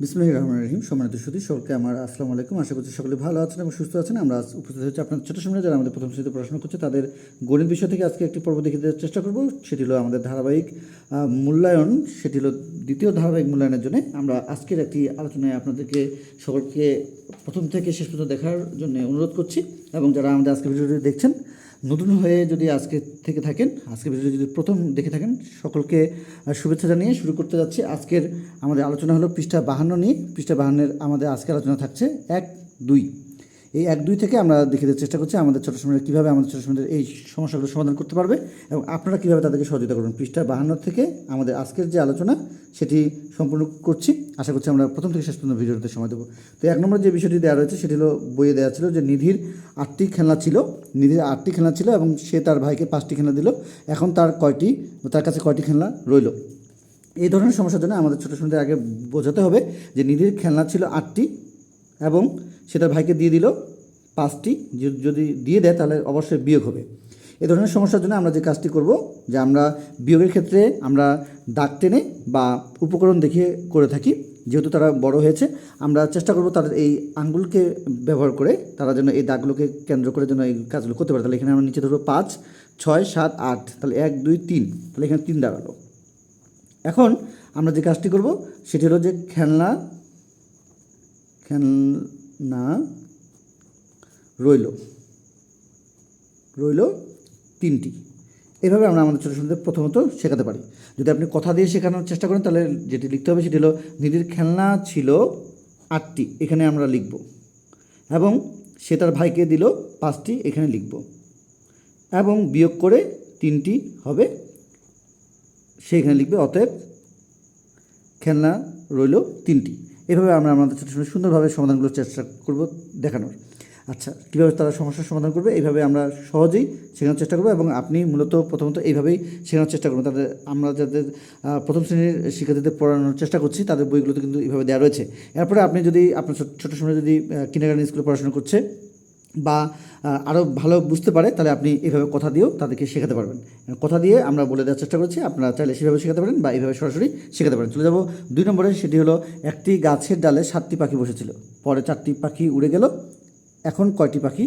বিসমুল্লাহ রহমান রহিম। সম্মানিত সুদী সকলকে আমার আসসালামু আলাইকুম। আশা করছি সকলে ভালো আছেন এবং সুস্থ আছেন। আমরা আজ উপস্থিত হচ্ছে আপনার ছোটো সময় যারা আমাদের প্রথম শ্রেণীতে পড়াশোনা করছে, তাদের গণিত বিষয় থেকে আজকে একটি পর্ব দেখে দেওয়ার চেষ্টা করব। সেটি হলো আমাদের ধারাবাহিক মূল্যায়ন। সেটি হলো দ্বিতীয় ধারাবাহিক মূল্যায়নের জন্য। আমরা আজকের একটি আলোচনায় আপনাদেরকে সকলকে প্রথম থেকে শেষ পর্যন্ত দেখার জন্য অনুরোধ করছি। এবং যারা আমাদের আজকে ভিডিওটি দেখছেন নতুন হয়ে যদি আজকে থেকে থাকেন আজকে ভিডিও যদি প্রথম দেখে থাকেন, সকলকে শুভেচ্ছা জানিয়ে শুরু করতে যাচ্ছি। আজকের আমাদের আলোচনা হলো পৃষ্ঠা বাহান্ন নিয়ে। পৃষ্ঠা বাহান্নের আমাদের আজকে আলোচনা থাকছে এক দুই। এই এক দুই থেকে আমরা দেখে দেওয়ার চেষ্টা করছি আমাদের ছোটো সময় কীভাবে আমাদের ছোটো সময়ের এই সমস্যাগুলো সমাধান করতে পারবে এবং আপনারা কীভাবে তাদেরকে সহযোগিতা করবেন। পৃষ্ঠা বাহান্ন থেকে আমাদের আজকের যে আলোচনা, সেটি সম্পূর্ণ করছি। আশা করছি আমরা প্রথম থেকে শেষ পর্যন্ত ভিডিওতে সময় দেবো। তো এক নম্বর যে বিষয়টি দেওয়া রয়েছে, সেটি হলো বইয়ে দেওয়া ছিল যে নিধির আটটি খেলনা ছিল, নিধির আটটি খেলনা ছিল এবং সে তার ভাইকে পাঁচটি খেলনা দিল। এখন তার কয়টি, তার কাছে কয়টি খেলনা রইল? এই ধরনের সমস্যার জন্য আমাদের ছোটো সময় আগে বোঝাতে হবে যে নিধির খেলনা ছিল আটটি এবং সে তার ভাইকে দিয়ে দিল পাঁচটি যদি দিয়ে দেয় তাহলে অবশ্যই বিয়োগ হবে। এ ধরনের সমস্যার জন্য আমরা যে কাজটি করব, যে আমরা বিয়োগের ক্ষেত্রে আমরা দাগ টেনে বা উপকরণ দেখিয়ে করে থাকি, যেহেতু তারা বড় হয়েছে, আমরা চেষ্টা করব তাদের এই আঙ্গুলকে ব্যবহার করে তারা যেন এই দাগগুলোকে কেন্দ্র করে যেন এই কাজগুলো করতে পারে। তাহলে এখানে আমরা নিচে ধরবো পাঁচ, ছয়, সাত, আট, তাহলে এক, দুই, তিন, তাহলে এখানে তিন দাঁড়াল। এখন আমরা যে কাজটি করব, সেটি হলো যে খেলনা খেলনা রইল। রইল তিনটি। এভাবে আমরা আমাদের ছোটো ছোটোদের প্রথমত শেখাতে পারি। যদি আপনি কথা দিয়ে শেখানোর চেষ্টা করেন, তাহলে যেটি লিখতে হবে সেটি হলো, নিধির খেলনা ছিল আটটি, এখানে আমরা লিখব। এবং সে তার ভাইকে দিল পাঁচটি, এখানে লিখব। এবং বিয়োগ করে তিনটি হবে, সে এখানে লিখবে, অতএব খেলনা রইল তিনটি। এভাবে আমরা আমাদের ছোটো ছোটো সুন্দরভাবে সমাধানগুলোর চেষ্টা করব দেখানোর। আচ্ছা কীভাবে তারা সমস্যার সমাধান করবে এইভাবে আমরা সহজেই শেখানোর চেষ্টা করব এবং আপনি মূলত প্রথমত এইভাবেই শেখানোর চেষ্টা করবেন তাদের, আমরা যাদের প্রথম শ্রেণির শিক্ষার্থীদের পড়ানোর চেষ্টা করছি, তাদের বইগুলোতে কিন্তু এইভাবে দেওয়া রয়েছে। এরপরে আপনি যদি, আপনার ছোট- সময় যদি কিন্ডারগার্ডেন স্কুলে পড়াশোনা করছে বা আরও ভালো বুঝতে পারে, তাহলে আপনি এভাবে কথা দিয়েও তাদেরকে শেখাতে পারবেন। কথা দিয়ে আমরা বলে দেওয়ার চেষ্টা করছি, আপনারা চাইলে সেভাবে শেখাতে পারেন বা এইভাবে সরাসরি শেখাতে পারেন। চলে যাব দুই নম্বরে, সেটি হলো, একটি গাছের ডালে সাতটি পাখি বসেছিল। পরে চারটি পাখি উড়ে গেল, এখন কয়টি পাখি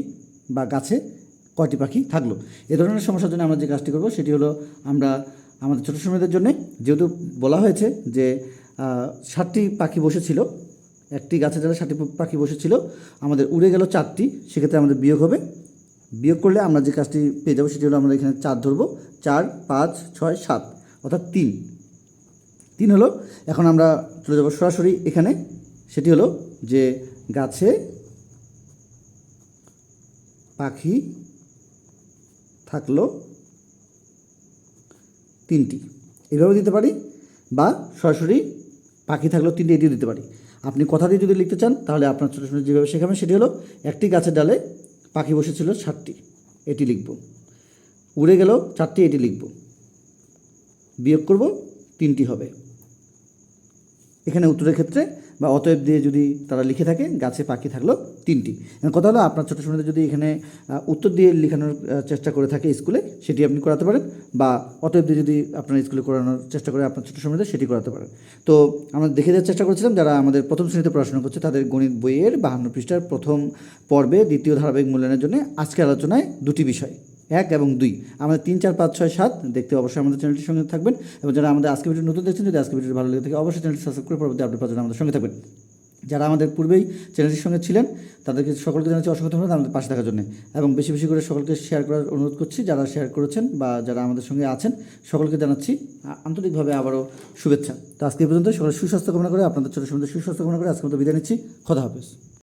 বা গাছে কয়টি পাখি থাকল? এ ধরনের সমস্যার জন্য আমরা যে কাজটি করব, সেটি হলো, আমরা আমাদের ছোটো সময়দের জন্য যেহেতু বলা হয়েছে যে ষাটটি পাখি বসেছিল একটি গাছের ডালে ষাটটি পাখি বসেছিল, আমাদের উড়ে গেল চারটি, সেক্ষেত্রে আমাদের বিয়োগ হবে। বিয়োগ করলে আমরা যে কাজটি পেয়ে যাব সেটি হলো আমরা এখানে চার ধরবো, চার, পাঁচ, ছয়, সাত, অর্থাৎ তিন। তিন হলো, এখন আমরা চলে যাব সরাসরি এখানে, সেটি হলো যে গাছে পাখি থাকল তিনটি। এভাবে দিতে পারি, বা সরাসরি পাখি থাকলেও তিনটি, এটিও দিতে পারি। আপনি কথা দিয়ে যদি লিখতে চান, তাহলে আপনার ছোটো ছোটো যেভাবে শেখাবেন, সেটি হলো একটি গাছের ডালে পাখি বসেছিল ষাটটি, এটি লিখব। উড়ে গেল চারটি, এটি লিখব। বিয়োগ করব, তিনটি হবে। এখানে উত্তরের ক্ষেত্রে বা অতএব দিয়ে যদি তারা লিখে থাকে, গাছে পাখি থাকল তিনটি। কথা হলো আপনার ছোটো সময়তে যদি এখানে উত্তর দিয়ে লেখানোর চেষ্টা করে থাকে স্কুলে সেটি আপনি করাতে পারেন। বা অতএব দিয়ে যদি আপনার স্কুলে করানোর চেষ্টা করে আপনার ছোটো সময়তে সেটি করাতে পারেন। তো আমরা দেখে দেওয়ার চেষ্টা করেছিলাম, যারা আমাদের প্রথম শ্রেণীতে পড়াশোনা করছে, তাদের গণিত বইয়ের বাহান্ন পৃষ্ঠার প্রথম পর্বে দ্বিতীয় ধারাবাহিক মূল্যায়নের জন্য আজকের আলোচনায় দুটি বিষয়। এক এবং দুই। আমাদের তিন, চার, পাঁচ, ছয়, সাত দেখতে অবশ্যই আমাদের চ্যানেলটির সঙ্গে থাকবেন এবং যারা আমাদের আজকে ভিডিও নতুন দেখছেন, যদি আজকে ভিডিও ভালো লেগে থাকে, অবশ্যই চ্যানেলটি সাবস্ক্রাইব করে পরবর্তী আপডেট পাওয়ার জন্য আমাদের সঙ্গে থাকবেন। যারা আমাদের পূর্বেই চ্যানেলটির সঙ্গে ছিলেন, তাদেরকে সকলকে জানাচ্ছি অসংখ্য ধন্যবাদ আমাদের পাশে থাকার জন্য। এবং বেশি বেশি করে সকলকে শেয়ার করার অনুরোধ করছি, যারা শেয়ার করেছেন বা যারা আমাদের সঙ্গে আছেন, সকলকে জানাচ্ছি আন্তরিকভাবে আবারও শুভেচ্ছা। তো আজকে পর্যন্ত সকলের সুস্বাস্থ্য কামনা করে আপনাদের ছোটো সুন্দর সুস্বাস্থ্য কামনা করে আজকে মতো বিদায় নিচ্ছি। খোদা হাফেজ।